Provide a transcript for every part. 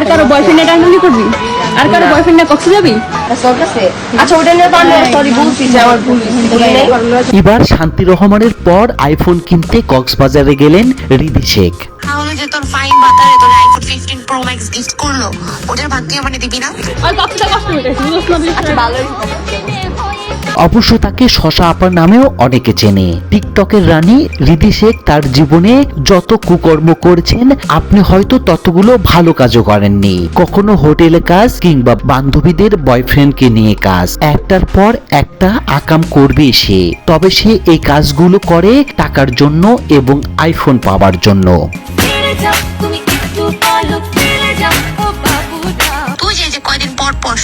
আর কারও বয়ফ্রেন্ডে টাইমানি করবি? আর কারও বয়ফ্রেন্ডে কক্সে যাবি? আচ্ছা আমার? এবার শান্তি রহমানের পর আইফোন কিনতে কক্সবাজারে গেলেন রিদি শেখ। তাহলে যে তোর ফাইন বাতারে তোর iPhone fifteen Pro Max gift করল ওটার ভাগ তুই মানে দিবি না? আর কক্সটা কষ্ট হইতেছে বুঝছ না? বুঝছ না? অবশ্য তাকে শশা আপার নামেও অনেকে চেনে। টিকটকের রানী রিদি শেখ তার জীবনে যত কুকর্ম করেছেন, আপনি হয়তো ততগুলো ভালো কাজও করেননি। কখনো হোটেলে কাজ কিংবা বান্ধবীদের বয়ফ্রেন্ডকে নিয়ে কাজ। একটার পর একটা আকাম করবে সে। তবে সে এই কাজগুলো করে টাকার জন্য এবং আইফোন পাওয়ার জন্য।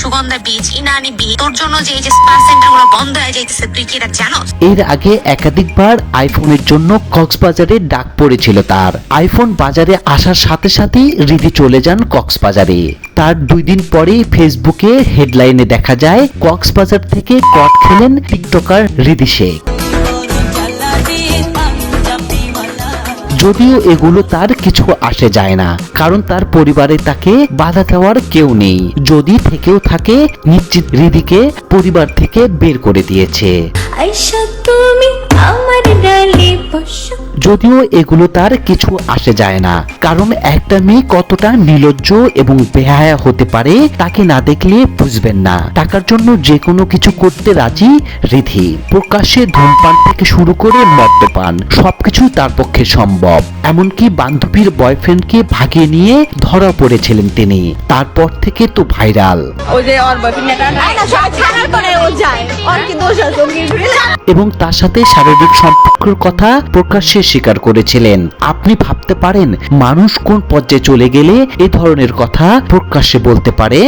সুগন্ধা বীজ, ইনানি বীজ, তোর জন্য যে যে স্পা সেন্টারগুলো বন্ধ হয়ে যাইতেছে, তুই কি এটা জানোস? এর আগে একাধিকবার আইফোনের জন্য কক্সবাজারে ডাক পড়েছিল তার। আইফোন বাজারে আসার সাথে সাথেই রিদি চলে যান কক্সবাজারে। তার দুই দিন পরেই ফেসবুকে হেডলাইনে দেখা যায়, কক্সবাজার থেকে কট খেলেন টিকটকার শেখ। যদিও এগুলো তার কিছু আসে যায় না, কারণ তার পরিবারে তাকে বাধা দেওয়ার কেউ নেই। যদি থেকেও থাকে, নিশ্চিত রিদিকে পরিবার থেকে বের করে দিয়েছে। তুমি যদিও এগুলো তার কিছু আসে যায় না কারণ একটা মেয়ে কতটা নির্লজ্জ এবং বেহায়া হতে পারে তাকে না দেখলে বুঝবেন না। টাকার জন্য যে কোনো কিছু করতে রাজি রিধি। প্রকাশ্যে ধূমপান থেকে শুরু করে মদ্যপান সবকিছুই তার পক্ষে সম্ভব। এমনকি বান্ধবীর বয়ফ্রেন্ডকে ভাগিয়ে নিয়ে ধরা পড়েছিলেন তিনি। তারপর থেকে তো ভাইরাল। এবং তার সাথে শারীরিক সম্পর্কের কথা প্রকাশ্যে স্বীকার করেছিলেন। আপনি ভাবতে পারেন, মানুষ কোন পর্যায়ে চলে গেলে এ ধরনের কথা প্রকাশ্যে বলতে পারে?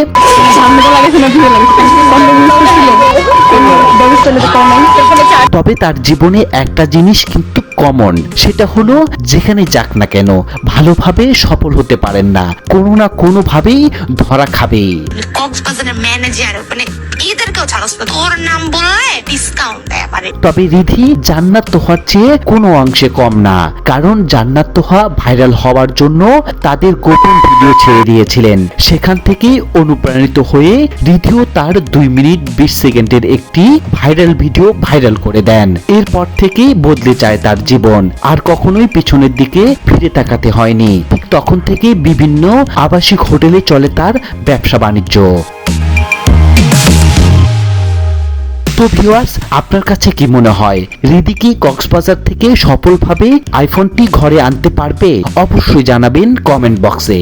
তবে তার জীবনে একটা জিনিস কিন্তু কমন সেটা হলো যেখানে যাক না কেন ভালোভাবে সফল হতে পারেন না। কোনো না কোনো ভাবেই ধরা খাবেই কক্সবাজারের ম্যানেজার মানে এদেরকেও ছাড়স তোর নাম বললে ডিসকাউন্ট দেয় পারে তবে রিধি জান্নাত তোহার চেয়ে কোনো অংশে কম না। কারণ জান্নাত তোহা ভাইরাল হওয়ার জন্য তাদের গোপন ভিডিও ছেড়ে দিয়েছিলেন। সেখান থেকেই অনুপ্রাণিত হয়ে রিধিও তার দুই মিনিট বিশ সেকেন্ডের একটি ভাইরাল ভিডিও ভাইরাল করে দেন। এরপর থেকেই বদলে যায় তার জীবন আর কখনোই পিছনের দিকে ফিরে তাকাতে হয়নি। তখন থেকে বিভিন্ন আবাসিক হোটেলে চলে তার ব্যবসা বাণিজ্য। তো ভিউয়ার্স আপনার কাছে কি মনে হয়? রিদি কক্সবাজার থেকে সফলভাবে আইফোনটি ঘরে আনতে পারবে? অবশ্যই জানাবেন কমেন্ট বক্সে